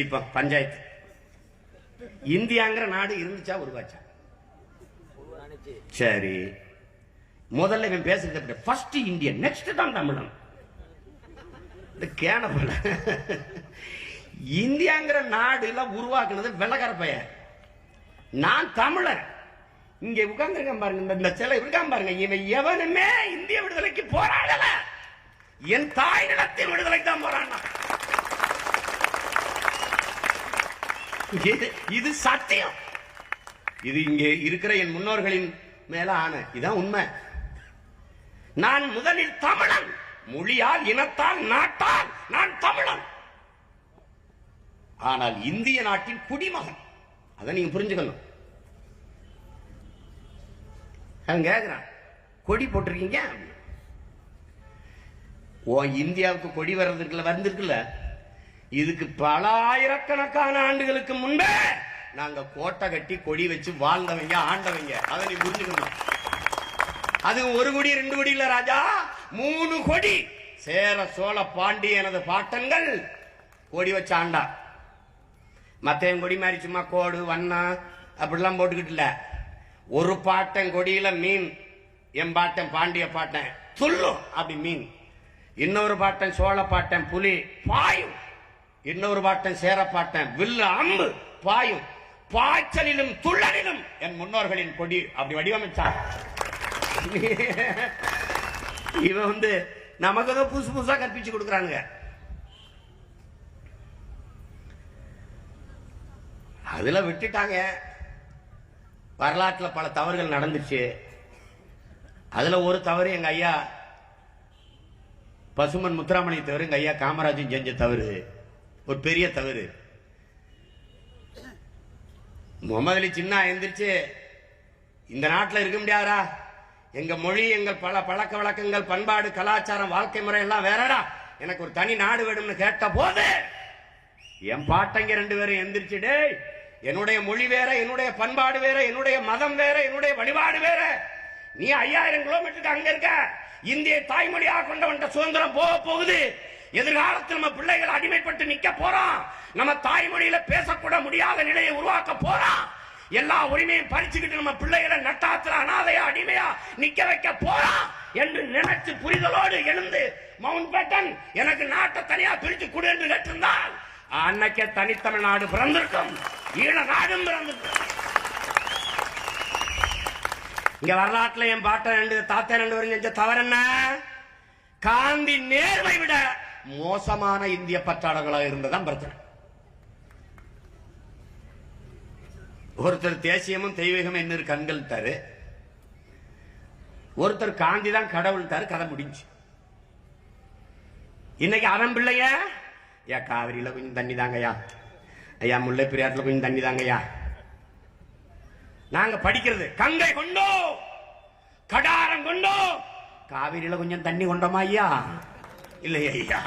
இப்ப பஞ்சாயத்து. இந்தியாங்கிற நாடு இருந்துச்சா உருவாச்சா? சரி. முதல்ல இவன் பேசுறது ஃபர்ஸ்ட் இந்தியன் நெக்ஸ்ட் தான் தமிழன். இந்த கேன போல. இந்தியாங்கிற நாடுல உருவாக்குனது வெள்ளக்கார பையன். நான் தமிழன். இங்க உட்கார்ந்துருக்கேன் பாருங்க இந்த- இந்த சிலை இருக்கான் பாருங்க. இவன் எவனுமே இந்திய விடுதலைக்கு போராடல. என் தாய் நிலத்தின் விடுதலைக்கு தான் போராடினான். இது இது சத்தியம். இது இங்கே இருக்கிற என் முன்னோர்களின் மேல ஆன இதான் உண்மை. நான் முதலில் தமிழன். மொழியால் இனத்தால் நாட்டால் நான் தமிழன். ஆனால் இந்திய நாட்டின் குடிமகன். அதை நீங்க புரிஞ்சுக்கணும். அவன் கேக்குறான். கொடி போட்டிருக்கீங்க? ஓ இந்தியாவுக்கு கொடி வர்றதுக்குள்ள வந்திருக்குல்ல? இதுக்கு பல ஆயிரக்கணக்கான ஆண்டுகளுக்கு முன்பே நாங்க கோட்டை கட்டி கொடி வச்சு வாழ்ந்தவங்க ஆண்டவங்க. அதை நீ புரிஞ்சுக்கணும். அது ஒரு கொடி ரெண்டு கொடி இல்ல ராஜா. மூணு கொடி. சேர சோழ பாண்டி எனது பாட்டன்கள் கொடி வச்சு ஆண்டா. மத்தையும் கொடி மாதிரி சும்மா கோடு வண்ணம் அப்படிலாம் போட்டுக்கிட்டு இல்ல. ஒரு பாட்டன் கொடியில மீன் என் பாட்டன் பாண்டிய பாட்டன். துள்ளும் அப்படி மீன். இன்னொரு பாட்டன் சோழ பாட்டன் புலி பாயும். இன்னொரு பாட்டன் சேர பாட்டன். வில்லு அம்பு பாயும். பாய்ச்சலிலும் துள்ளலிலும் என் முன்னோர்களின் கொடி. அப்படி வடிவமைச்சான். இவன் வந்து நமக்கு தான் புதுசு புதுசா கற்பிச்சு கொடுக்குறாங்க அதுல விட்டுட்டாங்க. வரலாற்றுல பல தவறுகள் நடந்துச்சு. அதுல ஒரு தவறு எங்க ஐயா பசுமன் முத்துராமலிங்க தவறு எங்க ஐயா காமராஜன் செஞ்ச தவறு. ஒரு பெரிய தவறு. முகமது அலி சின்னா எந்திரிச்சு இந்த நாட்டில் இருக்க முடியாதா எங்க மொழி எங்கள் பல பழக்க வழக்கங்கள் பண்பாடு கலாச்சாரம் வாழ்க்கை முறை எல்லாம் வேறடா. எனக்கு ஒரு தனி நாடு வேணும்னு கேட்ட போது என் பாட்டங்க ரெண்டு பேரும் எந்திரிச்சு டேய் என்னுடைய மொழி வேற என்னுடைய பண்பாடு வேற என்னுடைய மதம் வேற என்னுடைய வழிபாடு வேற. நீ ஐயாயிரம் கிலோமீட்டருக்கு அங்க இருக்க. இந்திய தாய்மொழியாக கொண்டவன் சுதந்திரம் போக போகுது. எதிர்காலத்தில் நம்ம பிள்ளைகள் அடிமைப்பட்டு நிக்க போறோம். நம்ம தாய்மொழியில பேசக்கூட முடியாத நிலையை உருவாக்க போறோம். எல்லா உரிமையும் பறிச்சுக்கிட்டு நம்ம பிள்ளைகளை நட்டாத்துல அனாதையா அடிமையா நிக்க வைக்க போறோம் என்று நினைச்சு புரிதலோடு எழுந்து மவுண்ட் பேட்டன் எனக்கு நாட்டை தனியா பிரிச்சு கொடு என்று கேட்டிருந்தால் அன்னைக்கே தனித்தமிழ் நாடு பிறந்திருக்கும். ஈழ நாடும் பிறந்திருக்கும். இங்க வரலாற்றுல என் பாட்டன் ரெண்டு தாத்தா ரெண்டு வரும் செஞ்ச தவறு என்ன காந்தி நேர்மை விட மோசமான இந்திய பற்றாளர்களாக இருந்ததான் பிரச்சனை. ஒருத்தர் தேசியமும் தெய்வீகமும் என்ன கண்கள் தரு. ஒருத்தர் காந்தி தான் கடவுள் தாரு கதை முடிஞ்சு. இன்னைக்கு அறம் பிள்ளைய ஐயா காவிரியில கொஞ்சம் தண்ணி தாங்கய்யா. ஐயா முல்லை பெரியாற்றுல கொஞ்சம் தண்ணி தாங்கய்யா. நாங்க படிக்கிறது கங்கை கொண்டோ கடாரம் கொண்டோ காவிரியில கொஞ்சம் தண்ணி கொண்டோமா ஐயா? இல்லையா ஐயா